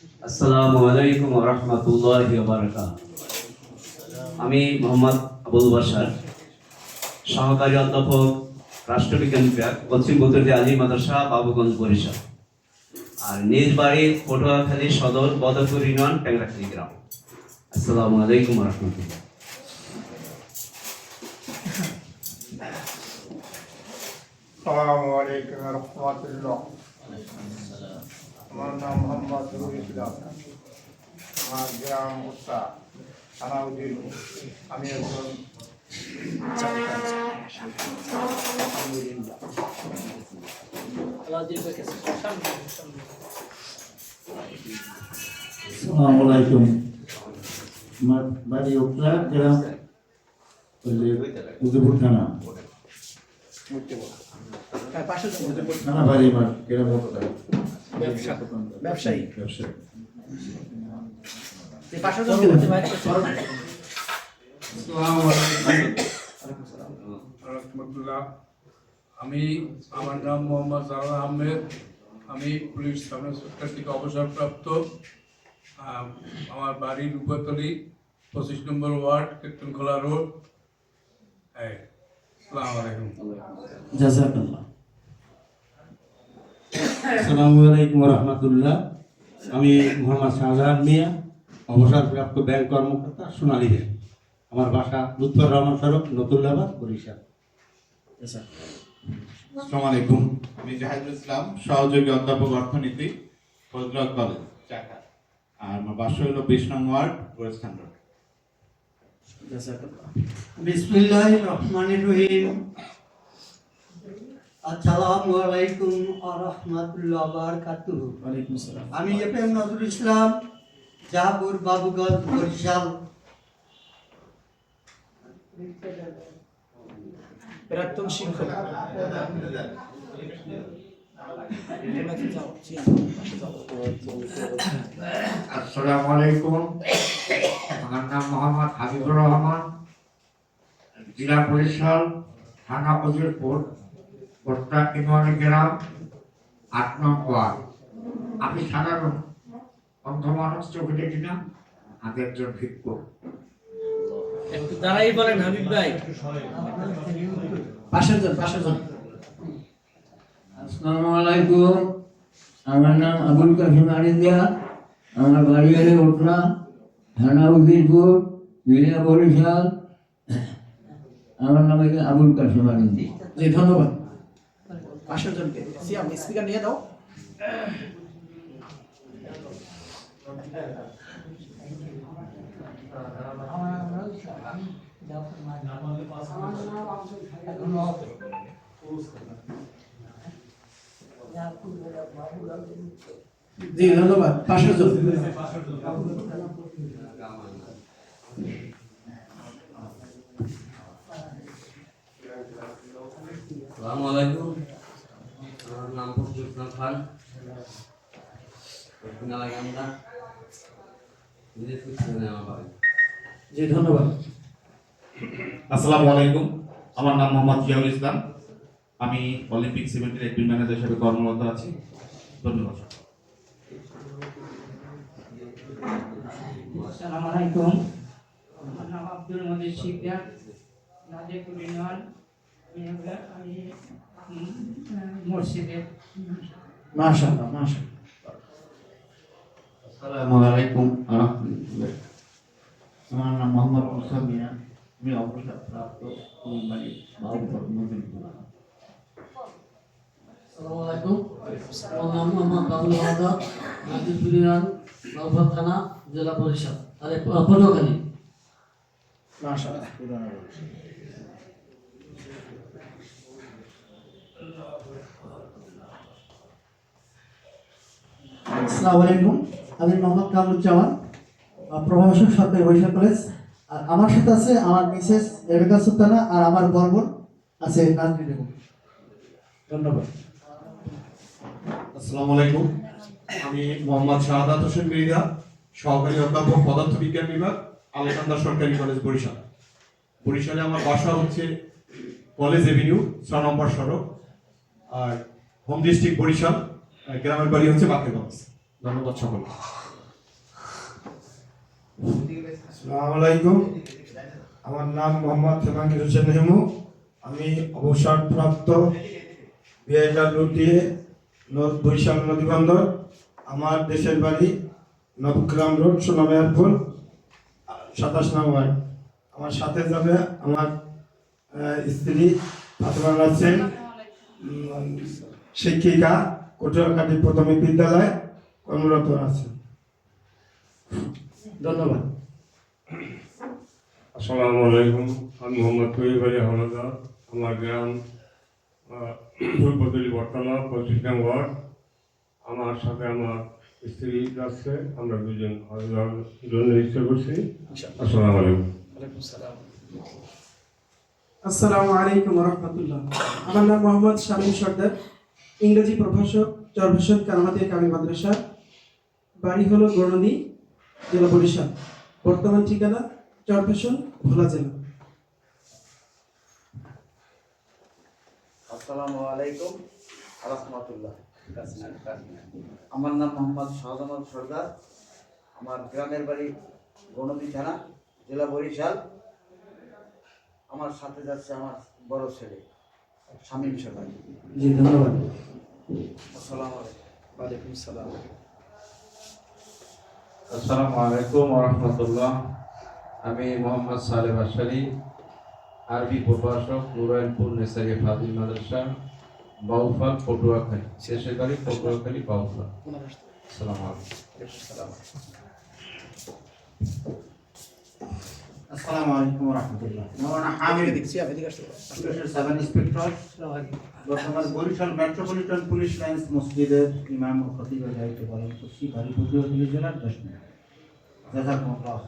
আসসালামু আলাইকুম রহমতুল্লাহ আমি মোহাম্মদ আবুল বাসার সহকারী অধ্যাপক, রাষ্ট্রবিজ্ঞান বিভাগ, পশ্চিম বদরদি আলী মাদ্রাসা, বাবুগঞ্জ বরিশাল। আর নিজ বাড়ি পটুয়াখালী সদর বদরপুর ইউনিয়ন ট্যাংরাখালী গ্রাম। আসসালামু আলাইকুম রহমতুল্লাহ। আসসালামু আলাইকুম রহমতুল্লাহ। আমার নাম মোহাম্মদ নুরুল ইসলাম। আমার গ্রাম উত্তা সানাউদ্দিন আমি একজন আলহামদুলিল্লাহ। আসসালামু আলাইকুম। আমার বাড়ি উত্তরা গ্রাম উদয়পুর থানা। থানা বাড়ি আমার গ্রাম ব্যবসা। ব্যবসায়ী। আমি আমার নাম মোহাম্মদ জালাল আহমেদ। আমি পুলিশ সাব ইন্সপেক্টর থেকে অবসরপ্রাপ্ত। আমার বাড়ি রূপাতলি পঁচিশ নম্বর ওয়ার্ড কীর্তনখোলা রোড। হ্যাঁ আসসালামু আলাইকুম। জাজাকাল্লাহ। আসসালামু আলাইকুম রহমতুল্লাহ আমি মোহাম্মদ শাহজাহান মিয়া অবসরপ্রাপ্ত ব্যাংক কর্মকর্তা সোনালী ব্যাংক আমার বাসা লুৎফর রহমান সড়ক নতুল্লাবাদ বরিশাল। আসসালামু আলাইকুম। আমি জাহিদুল ইসলাম সহযোগী অধ্যাপক অর্থনীতি ফজলত কলেজ চাকা আর আমার বাসা হলো বিশ নং ওয়ার্ড গোরস্থান রোড বিসমিল্লাহ রহমান রহিম। আসসালামু আলাইকুম আরহামতুল্লাহ বারকাতুহু। আমি এফ এম নজরুল ইসলাম জাহাপুর বাবুগঞ্জ বরিশাল। প্রাক্তন শিক্ষক। আসসালামু আলাইকুম। আমার নাম মোহাম্মদ হাবিবুর রহমান জেলা বরিশাল থানা উজিরপুর গ্রাম আট নং ওয়ার্ড আমি সাধারণ অন্ধ মানুষ চোখে দেখি না আমি একজন ভিক্ষুক একটু দাঁড়াই বলেন হাবিব ভাই। পাশের জন পাশের জন। আসসালামু আলাইকুম। আমার নাম আবুল কাসিম আরিদিয়া আমার বাড়ি হলে উঠনা থানা উদিরপুর জেলা বরিশাল। আমার নাম হচ্ছে আবুল কাসিম আরিদি ধন্যবাদ। পাশের জনকে সিয়াম স্পিকার নিয়ে দাও। জি ধন্যবাদ। পাশের জন আসসালামু আলাইকুম আমার নাম ফখরুল ইসলাম খান জি ধন্যবাদ। আসসালামু আলাইকুম আমার নাম মোহাম্মদ জিয়াউল ইসলাম। আমি অলিম্পিক সিমেন্টের একটি ম্যানেজার হিসেবে কর্মরত আছি। ধন্যবাদ। আসসালামু আলাইকুম আমার নাম আব্দুল মজিদ শিকদার। ইউনিয়ন আমি মসজিদের মাশাআল্লাহ মাশাআল্লাহ। আসসালামু আলাইকুম আরহামতুল্লাহ আমার নাম মোহাম্মদ মুসা মিয়া। আমি অবসরপ্রাপ্ত বাড়ি বাবুপুর নতুল্লাহ আসসালামু আলাইকুম। আমার নাম মোহাম্মদ বাবুল আজাদ নাজিরপুর ইউনিয়ন নলভর থানা জেলা বরিশাল আরে পটুয়াখালী মাশাআল্লাহ আসসালামু আলাইকুম। আমি মোহাম্মদ কামরুজ্জামান প্রভাষক সরকারি বরিশাল কলেজ। আর আমার সাথে আছে আমার মিসেস রেবেকা সুলতানা আর আমার বর্বর আছে নাজরি বেগম। ধন্যবাদ। আসসালামু আলাইকুম। আমি মোহাম্মদ শাহাদাত হোসেন মৃধা সহকারী অধ্যাপক পদার্থ বিজ্ঞান বিভাগ, আলেকান্দা সরকারি কলেজ বরিশাল। বরিশালে আমার বাসা হচ্ছে কলেজ এভিনিউ, ছ নম্বর সড়ক। আর হোম ডিস্ট্রিক্ট বরিশাল গ্রামের বাড়ি হচ্ছে বাকেরগঞ্জ ধন্যবাদ সকলকে। আসসালামু আলাইকুম আমার নাম মোহাম্মদ হেমাঙ্গীর হোসেন হেমু। আমি অবসরপ্রাপ্ত বিআইডাব্লিউটিএ বরিশাল নদী বন্দর। আমার দেশের বাড়ি নবগ্রাম রোড সোনামেয়ারপুর সাতাশ নং ওয়ার্ড। আমার সাথে যাবে আমার স্ত্রী ফাতেমা উম, শিক্ষিকা কটুয়াকাটি প্রাথমিক বিদ্যালয় কর্মরত আছে ধন্যবাদ। আসসালামু আলাইকুম আমি মোহাম্মদ তৈব আলী হাওলাদার। আমার গ্রাম পূর্বতলি বর্তলা পঁচিশ ওয়ার্ড। আমার সাথে আমার স্ত্রী যাচ্ছে আমরা দুজন জন্য ইচ্ছা করছি। আসসালামু আলাইকুম। ওয়ালাইকুম সালাম আসসালামু আলাইকুম রহমতুল্লাহ। আমার নাম মোহাম্মদ শামীম সর্দার, ইংরেজি প্রভাষক চরভেশন কারামাতিয়া কামি মাদ্রাসা, বাড়ি হলো গণনী জেলা বরিশাল। বর্তমান ঠিকানা চরভেশন ভোলা জেলা। আসসালামু আলাইকুম, রহমতুল্লাহ। আমার নাম মোহাম্মদ শাহজামাল সর্দার। আমার গ্রামের বাড়ি গণপি থানা, জেলা বরিশাল। আমার সাথে যাচ্ছে আমার বড় ছেলে শামীম সরকার জি ধন্যবাদ। আসসালামু আলাইকুম। ওয়ালাইকুম সালাম। আসসালামু আলাইকুম রহমতুল্লাহ। আমি মোহাম্মদ সালেহ আশারি আরবি প্রভাষক নুরায়ণপুর নেসারি ফাজিল মাদ্রাসা বাউফাল পটুয়াখালী। শেষের বাড়ি পটুয়াখালী বাউফাল। আসসালামু আলাইকুম। সালাম আসসালামু আলাইকুম রহমতুল্লাহ। আমি হামিদ দেখছি। স্পেশাল সাব ইন্সপেক্টর বর্তমান বরিশাল মেট্রোপলিটন পুলিশ লাইন্স মসজিদের ইমাম ও খতিবের দায়িত্ব পালন করছি বাড়ি পটুয়াখালী জেলার দশ মিনিট। জাজাকুমুল্লাহ।